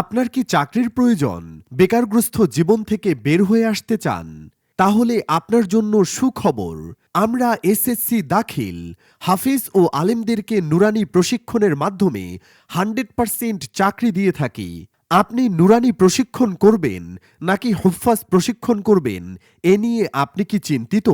আপনার কি চাকরির প্রয়োজন, বেকারগ্রস্ত জীবন থেকে বের হয়ে আসতে চান, তাহলে আপনার জন্য সুখবর, আমরা এসএসসি দাখিল, হাফিজ ও আলেমদেরকে নুরানি প্রশিক্ষণের মাধ্যমে হান্ড্রেড পার্সেন্ট চাকরি দিয়ে থাকি। আপনি নুরানি প্রশিক্ষণ করবেন নাকি হুফাজ প্রশিক্ষণ করবেন? এ নিয়ে আপনি কি চিন্তিত?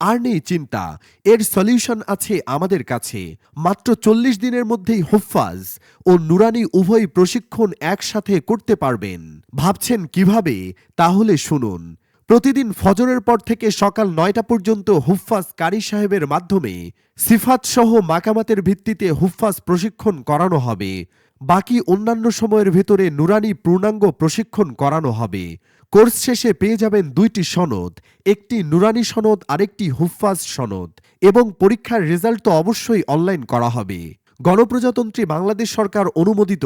আর নেই চিন্তা। এর সলিউশন আছে আমাদের কাছে। মাত্র চল্লিশ দিনের মধ্যেই হুফাজ ও নুরানি উভয় প্রশিক্ষণ একসাথে করতে পারবেন। ভাবছেন কীভাবে? তাহলে শুনুন। প্রতিদিন ফজরের পর থেকে সকাল নয়টা পর্যন্ত হুফাজ কারি সাহেবের মাধ্যমে সিফাত সহ মাকামাতের ভিত্তিতে হুফাজ প্রশিক্ষণ করানো হবে। বাকি অন্যান্য সময়ের ভেতরে নুরানি পূর্ণাঙ্গ প্রশিক্ষণ করানো হবে। কোর্স শেষে পেয়ে যাবেন দুইটি সনদ, একটি নুরানি সনদ, আরেকটি হুফাজ সনদ এবং পরীক্ষার রেজাল্ট তো অবশ্যই অনলাইন করা হবে। গণপ্রজাতন্ত্রী বাংলাদেশ সরকার অনুমোদিত।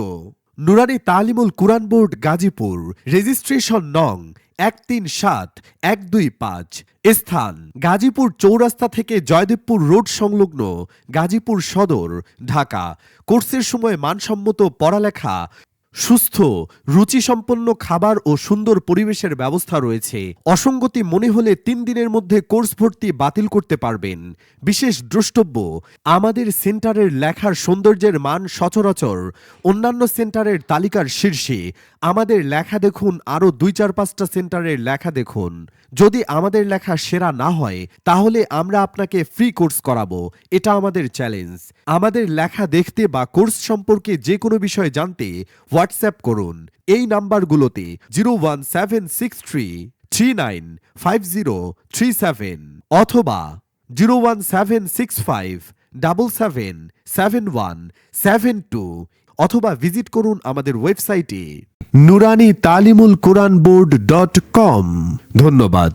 নুরানি তালিমুল কুরআন বোর্ড গাজীপুর, রেজিস্ট্রেশন নং এক তিন সাত, এক দুই পাঁচ, স্থান। গাজীপুর চৌরাস্তা থেকে জয়দেবপুর রোড সংলগ্ন গাজীপুর সদর, ঢাকা। কোর্সের সময় মানসম্মত পড়ালেখা সুস্থ, রুচিসম্পন্ন খাবার ও সুন্দর পরিবেশের ব্যবস্থা রয়েছে। অসঙ্গতি মনে হলে তিন দিনের মধ্যে কোর্স ভর্তি বাতিল করতে পারবেন। বিশেষ দ্রষ্টব্য, আমাদের সেন্টারের লেখার সৌন্দর্যের মান সচরাচর। অন্যান্য সেন্টারের তালিকার শীর্ষে আমাদের লেখা দেখুন, আরও দুই চার পাঁচটা সেন্টারের লেখা দেখুন। যদি আমাদের লেখা সেরা না হয়, তাহলে আমরা আপনাকে ফ্রি কোর্স করাবো। এটা আমাদের চ্যালেঞ্জ। আমাদের লেখা দেখতে বা কোর্স সম্পর্কে যে কোনো বিষয় জানতে হোয়াটসঅ্যাপ করুন। এই নাম্বারগুলোতে zero one seven six three three nine five zero three seven অথবা zero one seven six five double seven seven one seven two অথবা ভিজিট করুন আমাদের ওয়েবসাইটে নুরানি তালিমুল কোরআন বোর্ড ডট কম। ধন্যবাদ।